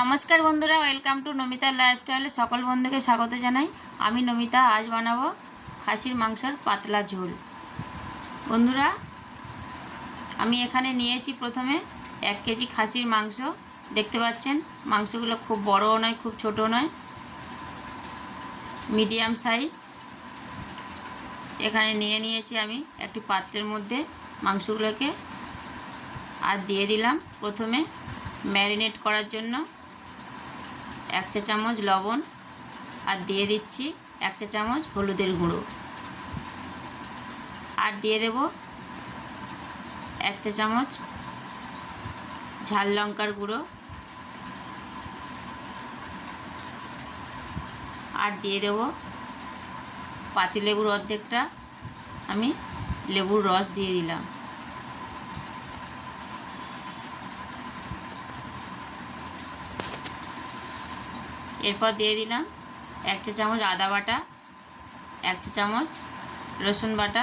নমস্কার বন্ধুরা welcome to Namita লাইফস্টাইলে সকল বন্ধুকে স্বাগত জানাই। আমি নমিতা, আজ বানাবো খাসির মাংসের পাতলা ঝোল। বন্ধুরা, আমি এখানে নিয়েছি প্রথমে এক কেজি খাসির মাংস। দেখতে পাচ্ছেন, মাংসগুলো খুব বড়ও নয়, খুব ছোটো নয়। মিডিয়াম সাইজ এখানে নিয়ে নিয়েছি আমি একটি পাত্রের মধ্যে মাংসগুলোকে। আর দিয়ে দিলাম প্রথমে ম্যারিনেট করার জন্য। এক চা চামচ লবণ আর দিয়ে দিচ্ছি এক চা চামচ হলুদের গুঁড়ো। আর দিয়ে দেব এক চা চামচ ঝাল লঙ্কার গুঁড়ো। আর দিয়ে দেব পাতিলেবুর অর্ধেকটা আমি লেবুর রস দিয়ে দিলাম। এরপর দিয়ে দিলাম এক চা চামচ আদা বাটা, এক চা চামচ রসুন বাটা।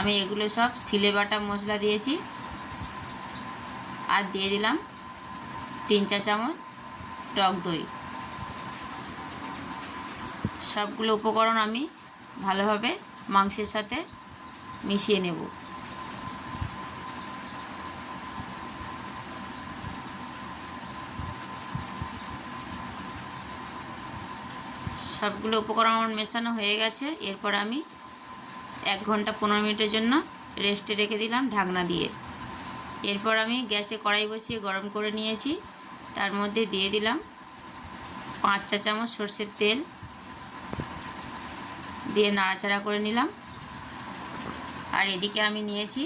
আমি এগুলো সব সিলে বাটা মশলা দিয়েছি। আর দিয়ে দিলাম তিন চা চামচ টক দই। সবগুলো উপকরণ আমি ভালোভাবে মাংসের সাথে মিশিয়ে নেব। সবগুলো উপকরণ আমার মেশানো হয়ে গেছে। এরপর আমি এক ঘণ্টা পনেরো মিনিটের জন্য রেস্টে রেখে দিলাম ঢাকনা দিয়ে। এরপর আমি গ্যাসে কড়াই বসিয়ে গরম করে নিয়েছি। তার মধ্যে দিয়ে দিলাম পাঁচ চা চামচ সর্ষের তেল। দিয়ে নাড়াচাড়া করে নিলাম। আর এদিকে আমি নিয়েছি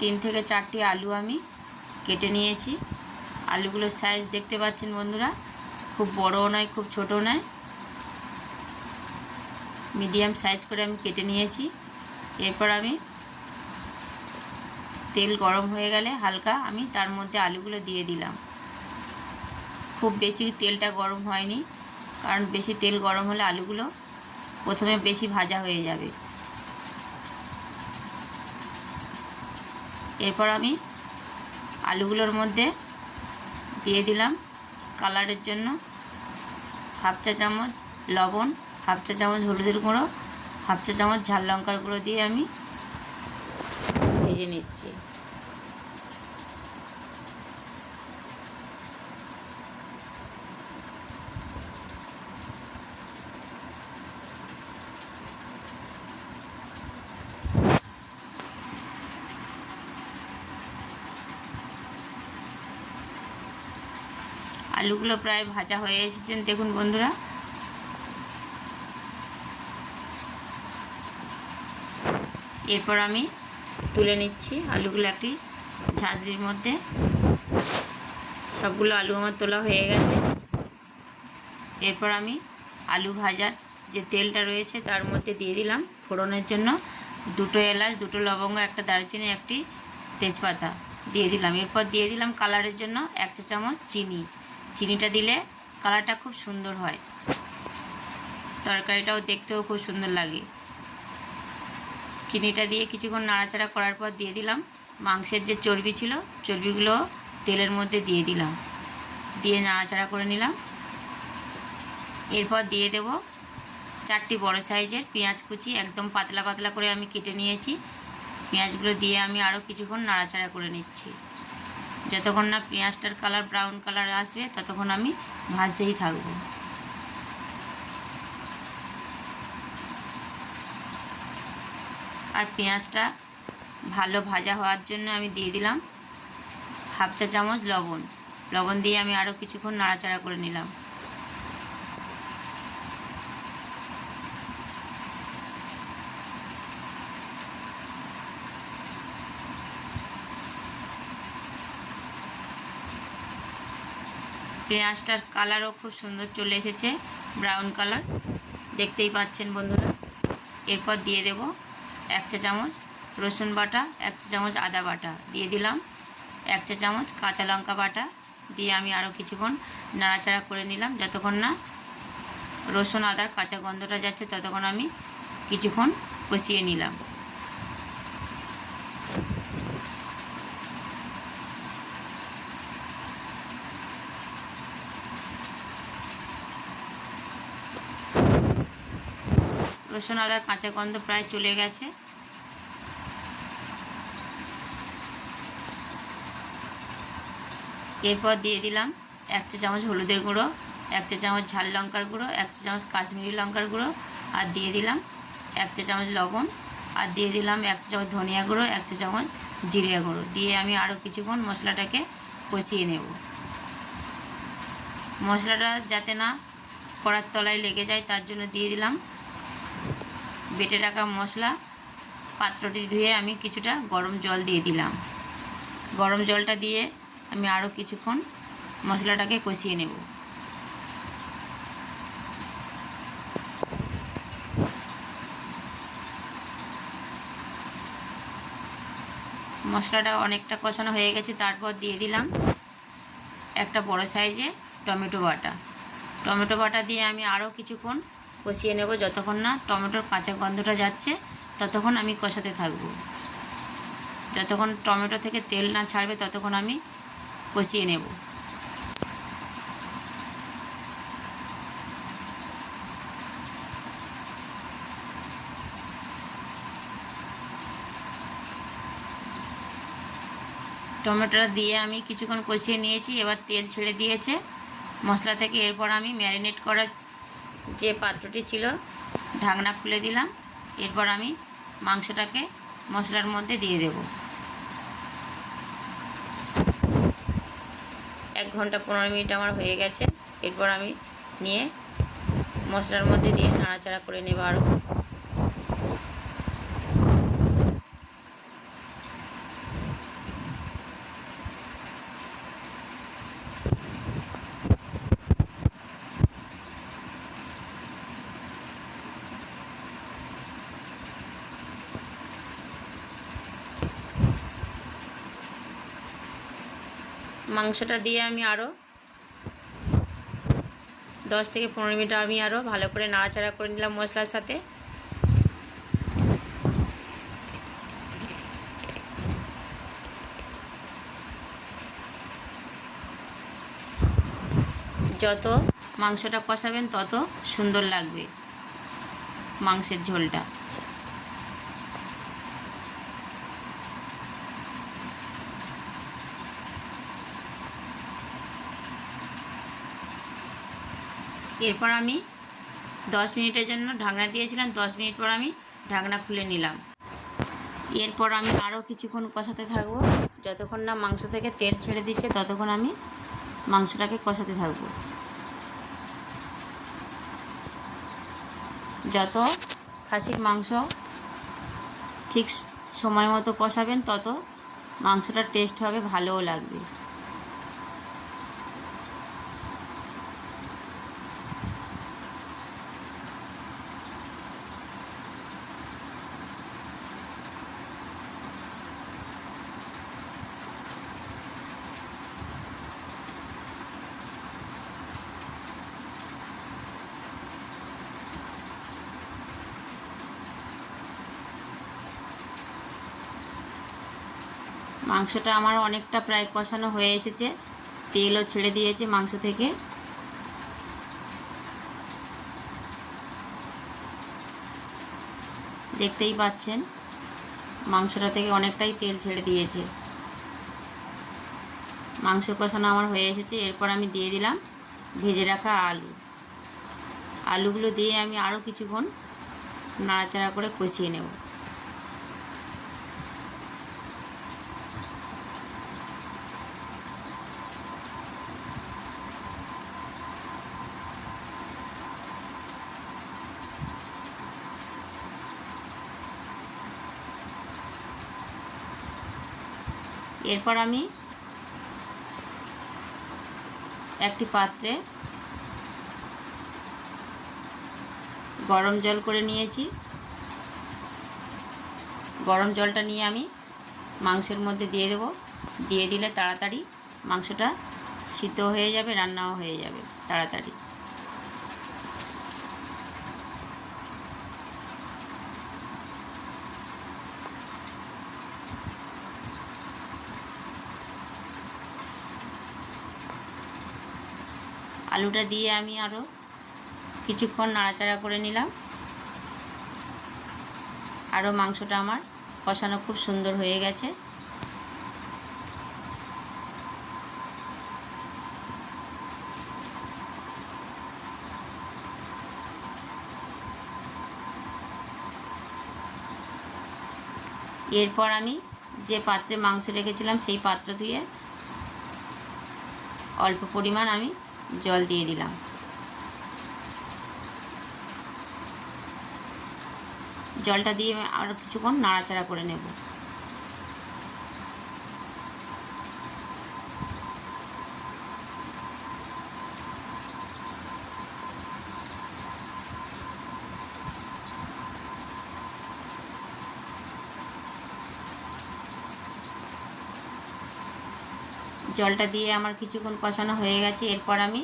তিন থেকে চারটি আলু আমি কেটে নিয়েছি। আলুগুলোর সাইজ দেখতে পাচ্ছেন বন্ধুরা। খুব বড়ও নয়, খুব ছোটো নয়। মিডিয়াম সাইজ করে আমি কেটে নিয়েছি। এরপর আমি তেল গরম হয়ে গেলে হালকা আমি তার মধ্যে আলুগুলো দিয়ে দিলাম। খুব বেশি তেলটা গরম হয়নি, কারণ বেশি তেল গরম হলে আলুগুলো প্রথমে বেশি ভাজা হয়ে যাবে। এরপর আমি আলুগুলোর মধ্যে দিয়ে দিলাম। কালারের জন্য হাফ চা চামচ লবণ, হাফ চা চামচ হলুদের গুঁড়ো, হাফ চা চামচ ঝাল লঙ্কার গুঁড়ো দিয়ে আমি ভেজে নিচ্ছি। আলুগুলো প্রায় ভাজা হয়ে এসেছেন দেখুন বন্ধুরা। এরপর আমি তুলে নিচ্ছি আলুগুলো একটি ঝাঁঝরির মধ্যে। সবগুলো আলু আমার তোলা হয়ে গেছে। এরপর আমি আলু ভাজার যে তেলটা রয়েছে তার মধ্যে দিয়ে দিলাম ফোড়নের জন্য। দুটো এলাচ, দুটো লবঙ্গ, একটা দারচিনি, একটি তেজপাতা দিয়ে দিলাম। এরপর দিয়ে দিলাম কালারের জন্য এক চামচ চিনি। চিনিটা দিলে কালারটা খুব সুন্দর হয়। তরকারিটাও দেখতেও খুব সুন্দর লাগে। চিনিটা দিয়ে কিছুক্ষণ নাড়াচাড়া করার পর দিয়ে দিলাম। মাংসের যে চর্বি ছিল, চর্বিগুলো তেলের মধ্যে দিয়ে দিলাম। দিয়ে নাড়াচাড়া করে নিলাম। এরপর দিয়ে দেব চারটি বড় সাইজের পেঁয়াজ কুচি। একদম পাতলা পাতলা করে আমি কেটে নিয়েছি। পেঁয়াজগুলো দিয়ে আমি আরও কিছুক্ষণ নাড়াচাড়া করে নিচ্ছি। যতক্ষণ না পেঁয়াজটার কালার ব্রাউন কালার আসবে, ততক্ষণ আমি ভাজতেই থাকব। আর পেঁয়াজটা ভালো ভাজা হওয়ার জন্য আমি দিয়ে দিলাম হাফ চা চামচ লবণ। লবণ দিয়ে আমি আরও কিছুক্ষণ নাড়াচাড়া করে নিলাম। পেঁয়াজটার কালারও খুব সুন্দর চলে এসেছে, ব্রাউন কালার। দেখতেই পাচ্ছেন বন্ধুরা, এরপর দিয়ে দেব এক চা চামচ রসুন বাটা, এক চা চামচ আদা বাটা দিয়ে দিলাম। এক চা চামচ কাঁচা লঙ্কা বাটা দিয়ে আমি আরও কিছুক্ষণ নাড়াচাড়া করে নিলাম, যতক্ষণ না রসুন আদার কাঁচা গন্ধটা যাচ্ছে, ততক্ষণ আমি কিছুক্ষণ কষিয়ে নিলাম। রসুন আদার কাঁচা গন্ধ প্রায় চলে গেছে। এরপর দিয়ে দিলাম এক চা চামচ হলুদের গুঁড়ো, এক চা চামচ ঝাল লঙ্কার গুঁড়ো, এক চা চামচ কাশ্মীরি লঙ্কার গুঁড়ো আর দিয়ে দিলাম এক চা চামচ লবণ আর দিয়ে দিলাম এক চা চামচ ধনিয়া গুঁড়ো, এক চা চামচ জিরিয়া গুঁড়ো। দিয়ে আমি আরও কিছুক্ষণ মশলাটাকে কষিয়ে নেব। মশলাটা যাতে না কড়ার তলায় লেগে যায়, তার জন্য দিয়ে দিলাম বেটে রাখা মশলা পাত্রটি ধুয়ে আমি কিছুটা গরম জল দিয়ে দিলাম। গরম জলটা দিয়ে আমি আরও কিছুক্ষণ মশলাটাকে কষিয়ে নেব। মশলাটা অনেকটা কষানো হয়ে গেছে, তারপর দিয়ে দিলাম একটা বড় সাইজে টমেটো বাটা। টমেটো বাটা দিয়ে আমি আরও কিছুক্ষণ কষিয়ে নেব যতক্ষণ না টমেটোর কাঁচা গন্ধটা যাচ্ছে, ততক্ষণ আমি কষাতে থাকব। যতক্ষণ টমেটো থেকে তেল না ছাড়বে, ততক্ষণ আমি কষিয়ে নেব। টমেটোটা দিয়ে আমি কিছুক্ষণ কষিয়ে নিয়েছি, এবার তেল ছেড়ে দিয়েছে। মশলা থেকে এরপর আমি ম্যারিনেট করা যে পাত্রটি ছিল, ঢাকনা খুলে দিলাম। এরপর আমি মাংসটাকে মশলার মধ্যে দিয়ে দেব। এক ঘণ্টা পনেরো মিনিট আমার হয়ে গেছে। এরপর আমি নিয়ে মশলার মধ্যে দিয়ে নাড়াচাড়া করে নেব আরও। মাংসটা দিয়ে আমি আরও দশ থেকে পনেরো মিনিট আমি আরও ভালো করে নাড়াচাড়া করে নিলাম মশলার সাথে। যত মাংসটা কষাবেন তত সুন্দর লাগবে মাংসের ঝোলটা। এরপর আমি দশ মিনিটের জন্য ঢাকনা দিয়েছিলাম, দশ মিনিট পর আমি ঢাকনা খুলে নিলাম। এরপর আমি আরও কিছুক্ষণ কষাতে থাকব। যতক্ষণ না মাংস থেকে তেল ছেড়ে দিচ্ছে, ততক্ষণ আমি মাংসটাকে কষাতে থাকব। যত খাসির মাংস ঠিক সময় মতো কষাবেন, তত মাংসটার টেস্ট হবে, ভালোও লাগবে। মাংসটা আমার অনেকটা প্রায় কষানো হয়ে এসেছে। তেলও ছেড়ে দিয়েছে মাংস থেকে। দেখতেই পাচ্ছেন, মাংসটা থেকে অনেকটাই তেল ছেড়ে দিয়েছে। মাংস কষানো আমার হয়ে এসেছে। এরপর আমি দিয়ে দিলাম ভেজে রাখা আলু। আলুগুলো দিয়ে আমি আরও কিছুক্ষণ নাড়াচাড়া করে কষিয়ে নেব। এরপর আমি একটি পাত্রে গরম জল করে নিয়েছি। গরম জলটা নিয়ে আমি মাংসের মধ্যে দিয়ে দেবো। দিয়ে দিলে তাড়াতাড়ি মাংসটা সিদ্ধ হয়ে যাবে, রান্নাও হয়ে যাবে তাড়াতাড়ি। আলুটা দিয়ে আমি আরও কিছুক্ষণ নাড়াচাড়া করে নিলাম। আরও মাংসটা আমার কষানো খুব সুন্দর হয়ে গেছে। এরপর আমি যে পাত্রে মাংস রেখেছিলাম সেই পাত্র ধুয়ে অল্প পরিমাণ আমি জল দিয়ে দিলাম। জলটা দিয়ে আরও কিছুক্ষণ নাড়াচাড়া করে নেব। জলটা দিয়ে আমার কিছুক্ষণ কষানো হয়ে গেছে, এরপর আমি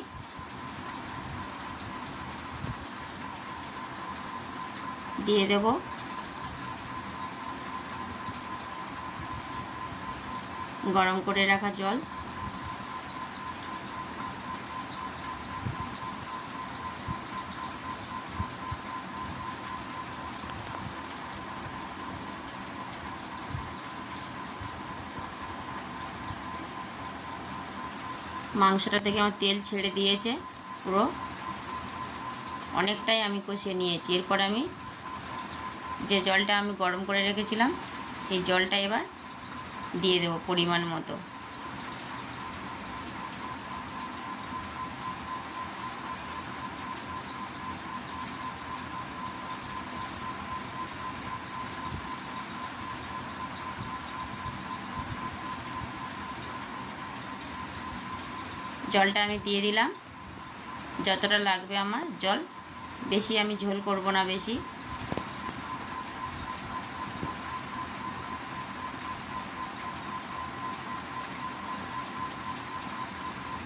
দিয়ে দেব। গরম করে রাখা জল। মাংসটা থেকে আমার তেল ছেড়ে দিয়েছে পুরো। অনেকটাই আমি কষিয়ে নিয়েছি। এরপর আমি যে জলটা আমি গরম করে রেখেছিলাম, সেই জলটা এবার দিয়ে দেবো পরিমাণ মতো। জলটা আমি দিয়ে দিলাম। যতটা লাগবে আমার জল। বেশি আমি ঝোল করব না বেশি।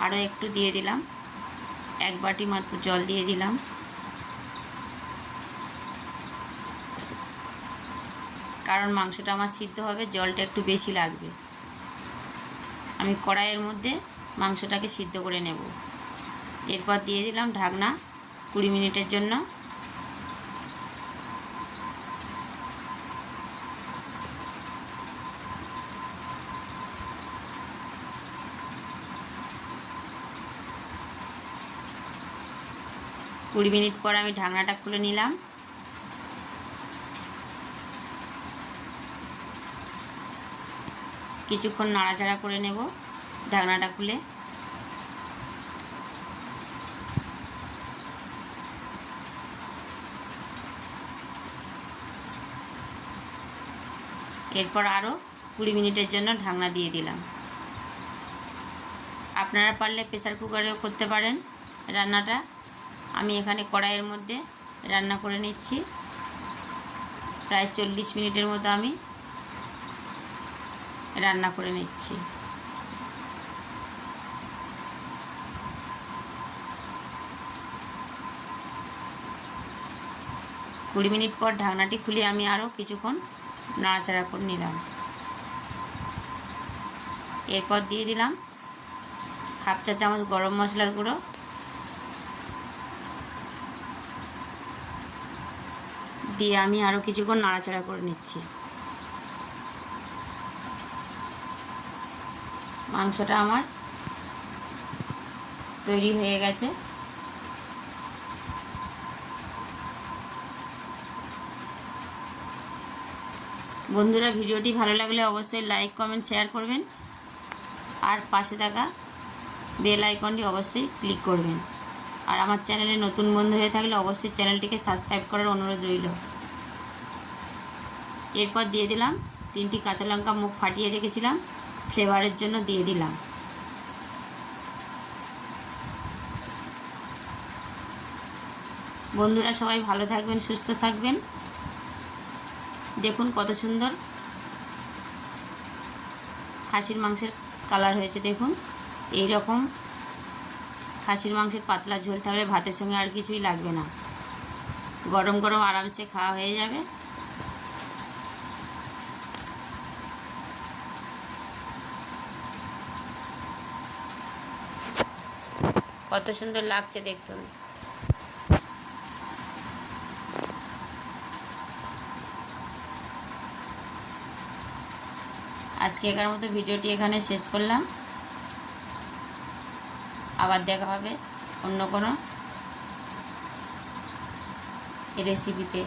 আরও একটু দিয়ে দিলাম। এক বাটি মাত্র জল দিয়ে দিলাম। কারণ মাংসটা আমার সিদ্ধ হবে, জলটা একটু বেশি লাগবে। আমি কড়াইয়ের মধ্যে মাংসটাকে সিদ্ধ করে নেব। এরপর দিয়ে দিলাম ঢাকনা কুড়ি মিনিটের জন্য। কুড়ি মিনিট পর আমি ঢাকনাটা খুলে নিলাম। কিছুক্ষণ নাড়াচাড়া করে নেব। ঢাকনাটা খুলে। এরপর আরও কুড়ি মিনিটের জন্য ঢাকনা দিয়ে দিলাম। আপনারা পারলে প্রেসার কুকারেও করতে পারেন রান্নাটা। আমি এখানে কড়াইয়ের মধ্যে রান্না করে নিচ্ছি। প্রায় চল্লিশ মিনিটের মতো আমি রান্না করে নিচ্ছি। কুড়ি মিনিট পর ঢাকনাটি খুলে আমি আরও কিছুক্ষণ নাড়াচাড়া করে নিলাম। এরপর দিয়ে দিলাম হাফ চা চামচ গরম মশলার গুঁড়ো। দিয়ে আমি আরও কিছুক্ষণ নাড়াচাড়া করে নিচ্ছি। মাংসটা আমার তৈরি হয়ে গেছে। বন্ধুরা, ভিডিওটি ভালো লাগলে অবশ্যই লাইক কমেন্ট শেয়ার করবেন। আর পাশে থাকা বেল আইকনটি অবশ্যই ক্লিক করবেন। আর আমার চ্যানেলে নতুন বন্ধু হয়ে থাকলে অবশ্যই চ্যানেলটিকে সাবস্ক্রাইব করার অনুরোধ রইল। এরপর দিয়ে দিলাম তিনটি কাঁচা লঙ্কা মুখ ফাটিয়ে রেখেছিলাম ফ্লেভারের জন্য দিয়ে দিলাম। বন্ধুরা, সবাই ভালো থাকবেন, সুস্থ থাকবেন। দেখুন কত সুন্দর। খাসির মাংসের কালার হয়েছে, দেখুন। এই রকম খাসির মাংসের পাতলা ঝোল থাকলে ভাতের সঙ্গে আর কিছুই লাগবে না। গরম গরম আরামসে খাওয়া হয়ে যাবে। কত সুন্দর লাগছে দেখুন। আজকে একার মতো ভিডিওটি এখানে শেষ করলাম। আবার দেখা হবে অন্য কোনো রেসিপিতে